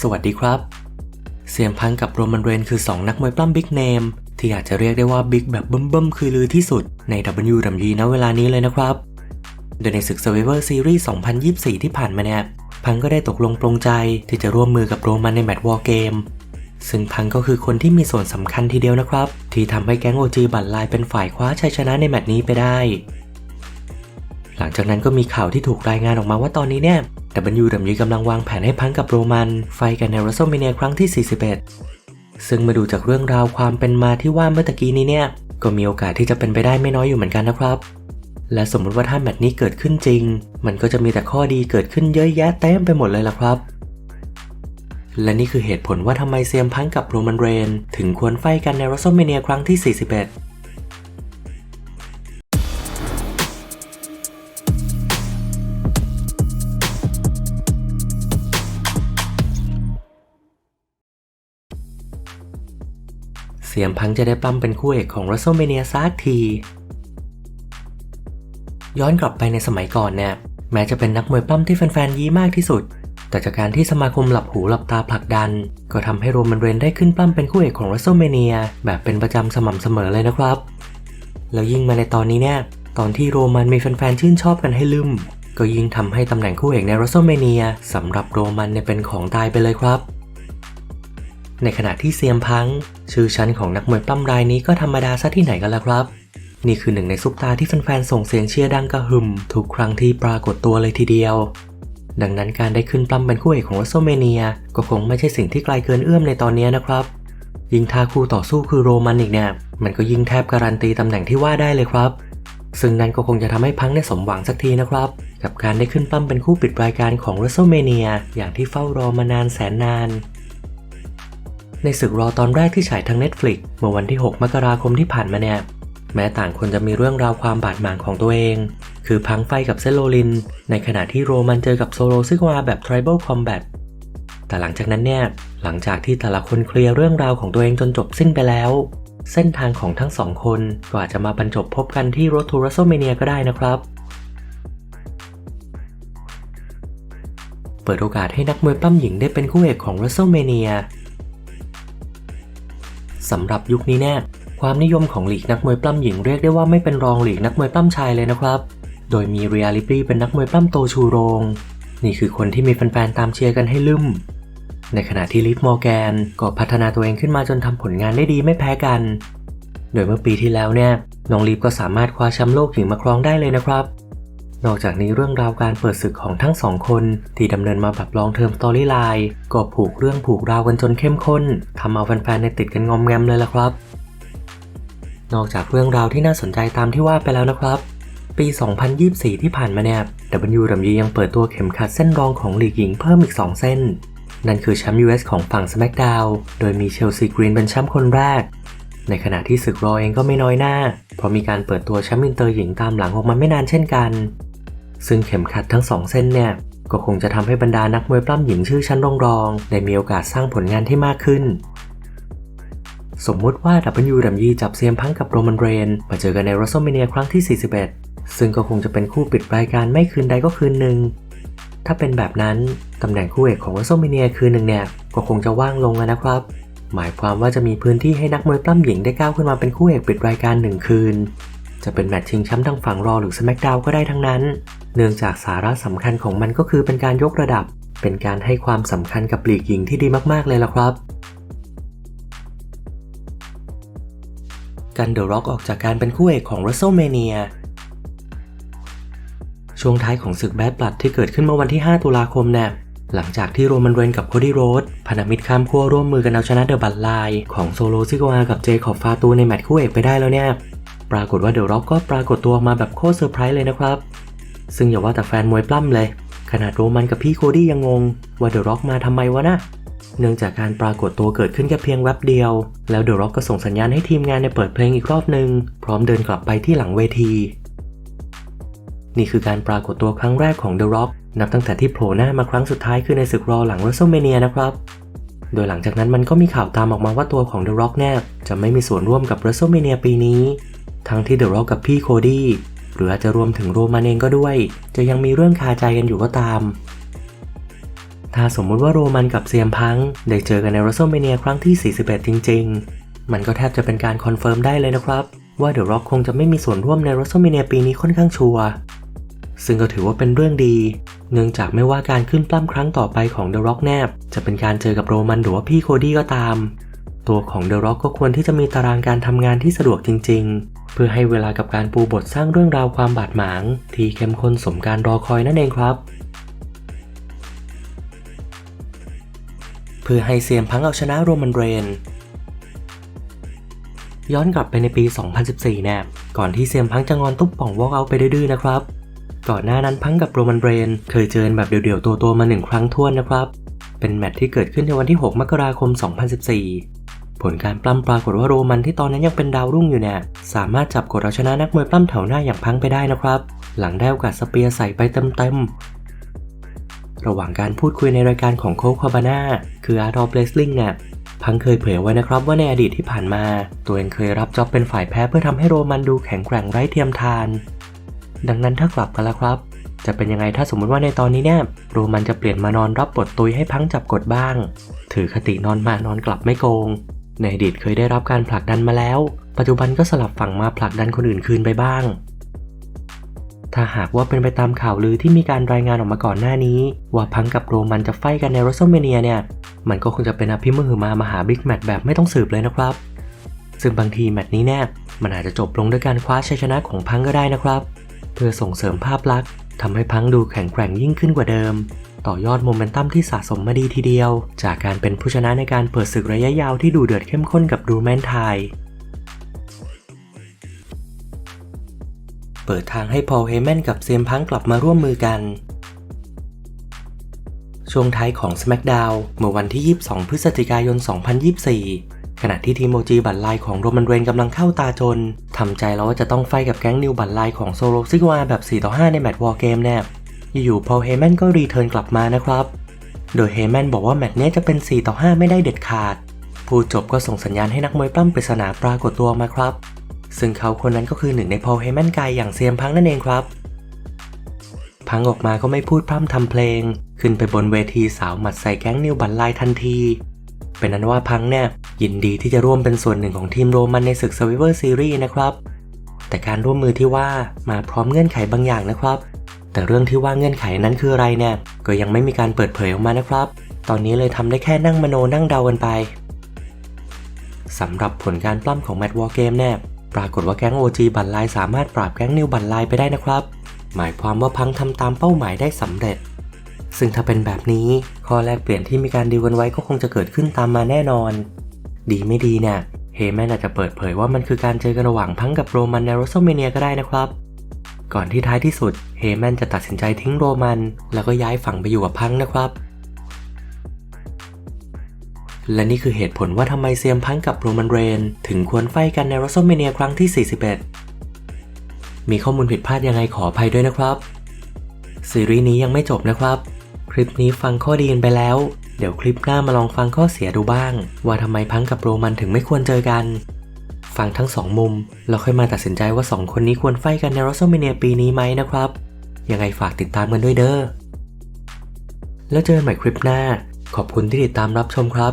สวัสดีครับเซียมพังกับโรมันเรนคือ 2 นักมวยปล้ำบิ๊กเนมที่อาจจะเรียกได้ว่าบิ๊กแบบเบิ่มๆคือลือที่สุดใน WWE ณเวลานี้เลยนะครับ โดยในศึก Survivor Series 2024 ที่ผ่านมาเนี่ยพังก็ได้ตกลงปลงใจที่จะร่วมมือกับโรมันในแมตช์วอร์เกมซึ่งพังก็คือคนที่มีส่วนสำคัญทีเดียวนะครับ ที่ทำให้แก๊งโอจีบัตรลายเป็นฝ่ายคว้าชัยชนะในแมตช์นี้ไปได้ หลังจากนั้นก็มีข่าวที่ถูกรายงานออกมาว่าตอนนี้เนี่ย WWE กำลังวางแผนให้พังกับโรมันไฟกันใน WrestleMania ครั้งที่ 41 ซึ่งมาดูจากเรื่องราวความเป็นมาที่ว่าเมื่อตะกี้นี้เนี่ย ก็มีโอกาสที่จะเป็นไปได้ไม่น้อยอยู่เหมือนกันนะครับ และสมมุติว่าถ้าแมตช์นี้เกิดขึ้นจริง มันก็จะมีแต่ข้อดีเกิดขึ้นเยอะแยะเต็มไปหมดเลยล่ะครับ และนี่คือเหตุผลว่าทำไมเซียมพังกับโรมันเรน ถึงควรไฟกันใน WrestleMania ครั้งที่ 41 สียมพังจะได้ปั้มเป็นคู่เอกของ WrestleMania ซักที ย้อนกลับไปในสมัยก่อนเนี่ยแม้จะเป็นนักมวยปั้มที่แฟนๆยี้มากที่สุด แต่จากการที่สมาคมหลับหูหลับตาผลักดัน ก็ทำให้โรมันเรนได้ขึ้นปั้มเป็นคู่เอกของ WrestleMania แบบเป็นประจำสม่ำเสมอเลยนะครับ แล้วยิ่งมาในตอนนี้เนี่ยตอนที่โรมันมีแฟนๆชื่นชอบกันให้ลืมก็ยิ่งทำให้ตำแหน่งคู่เอกใน WrestleMania สำหรับโรมันเนี่ยเป็นของตายไปเลยครับ ในขณะที่เซียมพัง ชื่อชั้นของนักมวยปล้ำรายนี้ก็ธรรมดาซะที่ไหนกันล่ะครับ นี่คือหนึ่งในซุปตาที่แฟนๆส่งเสียงเชียร์ดังกระหึ่มทุกครั้งที่ปรากฏตัวเลยทีเดียว ดังนั้นการได้ขึ้นปล้ำเป็นคู่เอกของ WrestleMania ก็คงไม่ใช่สิ่งที่ไกลเกินเอื้อมในตอนนี้นะครับ ยิ่งถ้าคู่ต่อสู้คือโรมันอีกเนี่ย มันก็ยิ่งแทบการันตีตำแหน่งที่ว่าได้เลยครับ ซึ่งนั่นก็คงจะทำให้พังได้สมหวังสักทีนะครับ กับการได้ขึ้นปั้มเป็นคู่ปิดรายการของ WrestleMania อย่างที่เฝ้ารอมานานแสนนาน ในศึกรอตอนแรกที่ฉายทาง Netflix เมื่อวันที่ 6 มกราคมที่ผ่านมาเนี่ย แม้ต่างคนจะมีเรื่องราวความบาดหมางของตัวเอง คือพังไฟกับเซโลลิน ในขณะที่โรมันเจอกับโซโลซิกวาแบบ Tribal Combat แต่หลังจากนั้นเนี่ย หลังจากที่แต่ละคนเคลียร์เรื่องราวของตัวเองจนจบสิ้นไปแล้ว เส้นทางของทั้งสองคนก็อาจจะมาบรรจบพบกันที่ Road to WrestleMania ก็ได้นะครับเปิดโอกาสให้นักมวยปั้มหญิงได้เป็นคู่เอกของ WrestleMania ส สำหรับยุคนี้เนี่ยความนิยมของหลีกนักมวยปล้ำหญิงเรียกได้ว่าไม่เป็นรองหลีกนักมวยปล้ำชายเลยนะครับ โดยมีเรียลิปปี้เป็นนักมวยปล้ำโตชูโรง นี่คือคนที่มีแฟนๆตามเชียร์กันให้ลืมในขณะที่ลิฟมอร์แกนก็พัฒนาตัวเองขึ้นมาจนทำผลงานได้ดีไม่แพ้กัน โดยเมื่อปีที่แล้วเนี่ยน้องลีฟก็สามารถคว้าแชมป์โลกหญิงมาครองได้เลยนะครับ นอกจากนี้เรื่องราวการเปิดศึกของทั้งสองคน ที่ดำเนินมาแบบลองเทอมสตอรี่ไลน์ก็ผูกเรื่องผูกราวกันจนเข้มข้นทำเอาแฟนๆในติดกันงอมแงมเลยล่ะครับ นอกจากเรื่องราวที่น่าสนใจตามที่ว่าไปแล้วนะครับ ปี 2024 ที่ผ่านมาเนี่ย WWE ยังเปิดตัวเข็มขัดเส้นรองของลีกหญิงเพิ่มอีก 2 เส้น นั่นคือแชมป์ US ของฝั่ง SmackDown โดยมีเชลซีกรีนเป็นแชมป์คนแรกในขณะที่ศึกรอเองก็ไม่น้อยหน้า เพราะมีการเปิดตัวแชมป์อินเตอร์หญิงตามหลังออกมาไม่นานเช่นกัน ซึ่งเข็มขัดทั้งสองเส้นเนี่ยก็คงจะทำให้บรรดานักมวยปล้ำหญิงชื่อชั้นรองรองๆได้มีโอกาสสร้างผลงานที่มากขึ้น สมมุติว่า WWE จับเซียมพังกับโรมันเรนมาเจอกันใน WrestleMania ครั้งที่ 41 ซึ่งก็คงจะเป็นคู่ปิดรายการไม่คืนใดก็คืนหนึ่ง ถ้าเป็นแบบนั้น ตำแหน่งคู่เอกของ WrestleMania คืนหนึ่งเนี่ยก็คงจะว่างลงแล้วนะครับ หมายความว่าจะมีพื้นที่ให้นักมวยปล้ำหญิงได้ก้าวขึ้นมาเป็นคู่เอกปิดรายการหนึ่งคืน จะเป็นแมตช์ชิงแชมป์ทางฝั่งรอหรือ SmackDown ก็ได้ทั้งนั้น เนื่องจากสาระสำคัญของมันก็คือเป็นการยกระดับ เป็นการให้ความสำคัญกับลีกหญิงที่ดีมากๆเลยล่ะครับ กันเดอะร็อกออกจากการเป็นคู่เอกของ WrestleMania ช่วงท้ายของศึกแบดบลัดที่เกิดขึ้นเมื่อวันที่ 5 ตุลาคมเนี่ยหลังจากที่โรมันเรนกับโคดี้โรดพันธมิตรข้ามขั้วร่วมมือกันเอาชนะเดอะบัตไลของโซโลซิกวากับเจคอบฟาตูในแมตช์คู่เอกไปได้แล้วเนี่ย ปรากฏว่าเดอะร็อกก็ปรากฏตัวออกมาแบบโคตรเซอร์ไพรส์เลยนะครับ ซึ่งอย่าว่าแต่แฟนมวยปล้ำเลย ขนาดโรมันกับพี่โคดี้ยังงง ว่าเดอะร็อกมาทำไมวะนะเนื่องจากการปรากฏตัวเกิดขึ้นแค่เพียงแวบเดียว แล้วเดอะร็อกก็ส่งสัญญาณให้ทีมงานในเปิดเพลงอีกรอบหนึ่งพร้อมเดินกลับไปที่หลังเวที นี่คือการปรากฏตัวครั้งแรกของ The Rock นับตั้งแต่ที่โผล่หน้ามาครั้งสุดท้ายคือในศึกรอหลัง WrestleMania นะครับ โดยหลังจากนั้นมันก็มีข่าวตามออกมาว่าตัวของ The Rock เนี่ยจะไม่มีส่วนร่วมกับ WrestleMania ปีนี้ ทั้งที่ The Rock กับพี่โคดี้หรืออาจจะรวมถึงโรมันเองก็ด้วย จะยังมีเรื่องคาใจกันอยู่ก็ตาม ถ้าสมมุติว่าโรมันกับเซียมพังได้เจอกันใน w r e s t l e m a n i a ครั้งที่ 41 จริง ๆ มันก็แทบจะเป็นการคอนเฟิร์มได้เลยนะครับ ว่าเดอะร็อกคงจะไม่มีส่วนร่วมใน w r e s t l e m a n i a ปีนี้ค่อนข้างชัวร์ซึ่งก็ถือว่าเป็นเรื่องดี เนื่องจากไม่ว่าการขึ้นปล้ำครั้งต่อไปของ The Rock แนบจะเป็นการเจอกับโรมันหรือว่าพี่โคดี้ก็ตาม ตัวของ The Rock ก็ควรที่จะมีตารางการทำงานที่สะดวกจริง ๆ เพื่อให้เวลากับการปูบทสร้างเรื่องราวความบาดหมาง ที่เข้มข้นสมการรอคอยนั่นเองครับ เพื่อให้เซียมพังเอาชนะโรมันเรนย้อนกลับไปในปี 2014แนบก่อนที่เซียมพังจะงอนตุ๊บป่องวอล์กเอาไปดื้อๆนะครับ ก่อนหน้านั้นพังกับโรมันเรนเคยเจอแบบเดี่ยวๆตัวๆมาหนึ่งครั้งท้วนนะครับ เป็นแมตช์ที่เกิดขึ้นในวันที่ 6 มกราคม 2014 ผลการปล้ำปรากฏว่าโรมันที่ตอนนั้นยังเป็นดาวรุ่งอยู่เนี่ยสามารถจับกดเอาชนะนักมวยปล้ำแถวหน้าอย่างพังไปได้นะครับ หลังได้โอกาสสเปียร์ใส่ไปเต็มๆ ระหว่างการพูดคุยในรายการของโคคาบาน่าคืออาร์ดอฟเลสลิงเนี่ยพังเคยเผยไว้นะครับว่าในอดีตที่ผ่านมา ตัวเองเคยรับจ็อบเป็นฝ่ายแพ้เพื่อทำให้โรมันดูแข็งแกร่งไร้เทียมทาน ดังนั้นถ้ากลับกันแล้วครับ จะเป็นยังไงถ้าสมมติว่าในตอนนี้เนี่ยโรมันจะเปลี่ยนมานอนรับบทตุยให้พังจับกดบ้าง ถือคตินอนมานอนกลับไม่โกง ในอดีตเคยได้รับการผลักดันมาแล้ว ปัจจุบันก็สลับฝั่งมาผลักดันคนอื่นคืนไปบ้าง ถ้าหากว่าเป็นไปตามข่าวลือที่มีการรายงานออกมาก่อนหน้านี้ ว่าพังกับโรมันจะไฟกันใน w r e s t l e m a n i a เนี่ย มันก็คงจะเป็นอภิมหึมามหาบิ๊กแมตช์แบบไม่ต้องสืบเลยนะครับ ซึ่งบางทีแมตช์นี้เนี่ยมันอาจจะจบลงด้วยการคว้าชัยชนะของพังก็ได้นะครับ เพื่อส่งเสริมภาพลักษณ์ทำให้พังดูแข็งแกร่งยิ่งขึ้นกว่าเดิม ต่อยอดโมเมนตัมที่สะสมมาดีทีเดียว จากการเป็นผู้ชนะในการเปิดศึกระยะยาวที่ดูเดือดเข้มข้นกับดูแมนไทยเปิดทางให้พอลเฮแมนกับเซมพังกลับมาร่วมมือกัน ช่วงท้ายของ SmackDown เมื่อวันที่ 22 พฤศจิกายน 2024 ขณะที่ทีมโมจีบัตรลของโรมันเรนกำลังเข้าตาจน ทำใจแล้วว่าจะต้องไฟกับแก๊งนิวบัตรลของโซโลซิกวาแบบ 4 ต่อ 5 ในแมตช์วอร์เกมแน่ อยู่ๆพอเฮแมนก็รีเทิร์นกลับมานะครับ โดยเฮแมนบอกว่าแมตช์นี้จะเป็น 4 ต่อ 5 ไม่ได้เด็ดขาด ผู้จบก็ส่งสัญญาณให้นักมวยปล้ำปริศนาปรากฏตัวมาครับ ซึ่งเขาคนนั้นก็คือหนึ่งในพอเฮแมนกายอย่างเซียมพังนั่นเองครับ พังออกมาก็ไม่พูดพร่ำทำเพลง ขึ้นไปบนเวทีสาวหมัดใส่แก๊งนิวบัตรลทันที เป็นนั้นว่าพังเนี่ยยินดีที่จะร่วมเป็นส่วนหนึ่งของทีมโรมันในศึก Survivor Series นะครับแต่การร่วมมือที่ว่ามาพร้อมเงื่อนไขบางอย่างนะครับ แต่เรื่องที่ว่าเงื่อนไขนั้นคืออะไรเนี่ย ก็ยังไม่มีการเปิดเผยออกมานะครับ ตอนนี้เลยทำได้แค่นั่งมโนนั่งเดากันไปสำหรับผลการปล้ำของแมตช์วอร์เกมเนี่ยปรากฏว่าแก๊ง OG บัตรลสามารถปราบแก๊งนิวบัตรลไปได้นะครับ หมายความว่าพังทำตามเป้าหมายได้สำเร็จ ซึ่งถ้าเป็นแบบนี้ข้อแลกเปลี่ยนที่มีการดีลกันไว้ก็คงจะเกิดขึ้นตามมาแน่นอน ดีไม่ดีเนี่ยเฮแมนอาจจะเปิดเผยว่ามันคือการเจอกันระหว่างพังกับโรมันในโรสเมเนียก็ได้นะครับ ก่อนที่ท้ายที่สุด เฮแมนจะตัดสินใจทิ้งโรมัน แล้วก็ย้ายฝั่งไปอยู่กับพังนะครับ และนี่คือเหตุผลว่าทำไมเซียมพังกับโรมันเรน ถึงควรไฟกันในโรสเมเนียครั้งที่ 41 มีข้อมูลผิดพลาดยังไงขออภัยด้วยนะครับ ซีรีส์นี้ยังไม่จบนะครับ คลิปนี้ฟังข้อดีกันไปแล้ว เดี๋ยวคลิปหน้ามาลองฟังข้อเสียดูบ้าง ว่าทำไมพังกับโรมันถึงไม่ควรเจอกันฟังทั้งสองมุมแล้วค่อยมาตัดสินใจว่าสองคนนี้ควรไฟกันใน w r e s t l m a n i a ปีนี้ไหมนะครับ ยังไงฝากติดตามกันด้วยเด้อ แล้วเจอกันใหม่คลิปหน้า ขอบคุณที่ติดตามรับชมครับ